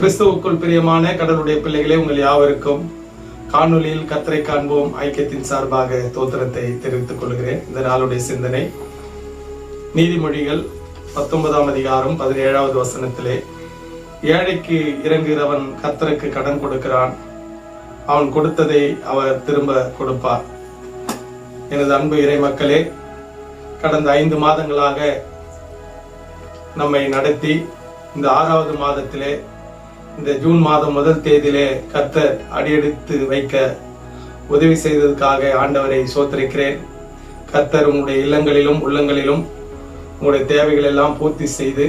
கிறிஸ்துவுக்குள் பிரியமான கடவுளுடைய பிள்ளைகளே உங்கள் யாவருக்கும் காணொலியில் கத்தரை காண்போம். ஐக்கியத்தின் சார்பாக தோத்திரத்தை தெரிவித்துக் கொள்கிறேன். இந்த நாளுடைய சிந்தனை நீதிமொழிகள் பத்தொன்பதாம் அதிகாரம் பதினேழாவது வசனத்திலே ஏழைக்கு இறங்குகிறவன் கத்தருக்கு கடன் கொடுக்கிறான். அவன் கொடுத்ததை அவர் திரும்ப கொடுப்பார். எனது அன்பு இறை மக்களே கடந்த ஐந்து மாதங்களாக நம்மை நடத்தி இந்த ஆறாவது மாதத்திலே இந்த ஜூன் மாதம் முதல் தேதியிலே கத்தர் அடியெடுத்து வைக்க உதவி செய்ததற்காக ஆண்டவரை சோத்தரிக்கிறேன். கத்தர் உங்களுடைய இல்லங்களிலும் உள்ளங்களிலும் உங்களுடைய தேவைகள் எல்லாம் பூர்த்தி செய்து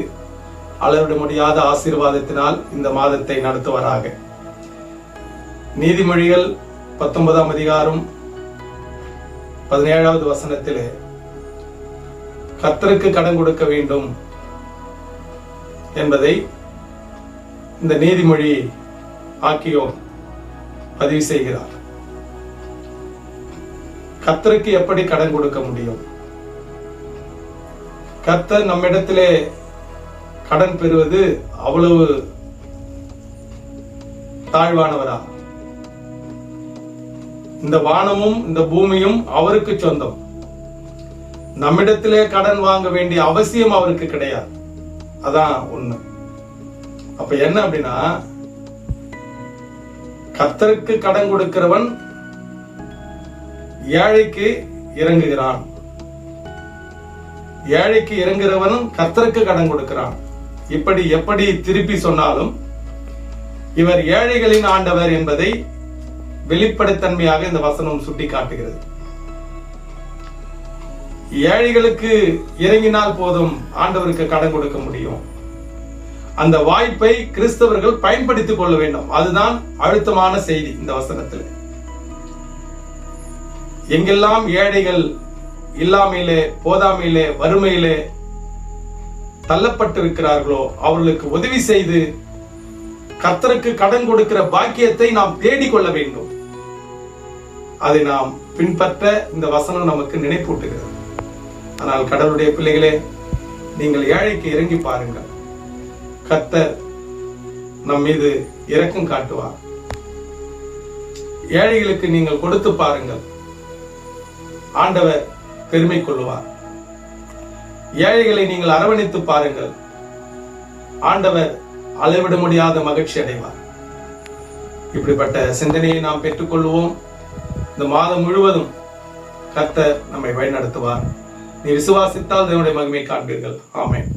அளவிட முடியாத ஆசீர்வாதத்தினால் இந்த மாதத்தை நடத்துவராக. நீதிமொழிகள் பத்தொன்பதாம் அதிகாரம் பதினேழாவது வசனத்திலே கத்தருக்கு கடன் கொடுக்க வேண்டும் என்பதை இந்த நீதிமொழி ஆக்கியோர் பதிவு செய்கிறார். கத்தருக்கு எப்படி கடன் கொடுக்க முடியும்? கத்தர் நம்மிடத்திலே கடன் பெறுவது அவ்வளவு தாழ்வானவரா? இந்த வானமும் இந்த பூமியும் அவருக்கு சொந்தம். நம்மிடத்திலே கடன் வாங்க வேண்டிய அவசியம் அவருக்கு கிடையாது. அதான் உண்மை. அப்ப என்ன அப்படின்னா கத்தருக்கு கடன் கொடுக்கிறவன் ஏழைக்கு இறங்குகிறான். ஏழைக்கு இறங்குகிறவனும் கத்தருக்கு கடன் கொடுக்கிறான். இப்படி எப்படி திருப்பி சொன்னாலும் இவர் ஏழைகளின் ஆண்டவர் என்பதை வெளிப்படைத்தன்மையாக இந்த வசனம் சுட்டி காட்டுகிறது ஏழைகளுக்கு இறங்கினால் போதும் ஆண்டவருக்கு கடன் கொடுக்க முடியும். அந்த வாய்ப்பை கிறிஸ்தவர்கள் பயன்படுத்திக் கொள்ள வேண்டும். அதுதான் அழுத்தமான செய்தி இந்த வசனத்தில். எங்கெல்லாம் ஏழைகள் இல்லாமையிலே போதாமையிலே வறுமையிலே தள்ளப்பட்டிருக்கிறார்களோ அவர்களுக்கு உதவி செய்து கர்த்தருக்கு கடன் கொடுக்கிற பாக்கியத்தை நாம் தேடிக்கொள்ள வேண்டும். அதை நாம் பின்பற்ற இந்த வசனம் நமக்கு நினைப்பூட்டுகிறது. ஆனால் கடவுளுடைய பிள்ளைகளே நீங்கள் ஏழைக்கு இறங்கி பாருங்கள். கத்தர் நம் மீது இரக்கம் காட்டுவார். ஏழைகளுக்கு நீங்கள் கொடுத்து பாருங்கள். ஆண்டவர் பெருமை கொள்வார் ஏழைகளை நீங்கள் அரவணைத்து பாருங்கள். ஆண்டவர் அளவிட முடியாத மகிழ்ச்சி அடைவார். இப்படிப்பட்ட சிந்தனையை நாம் பெற்றுக்கொள்வோம். இந்த மாதம் முழுவதும் கர்த்தர் நம்மை வழிநடத்துவார். நீ விசுவாசித்தால் தேவனுடைய மகிமை காண்பீர்கள். ஆமேன்.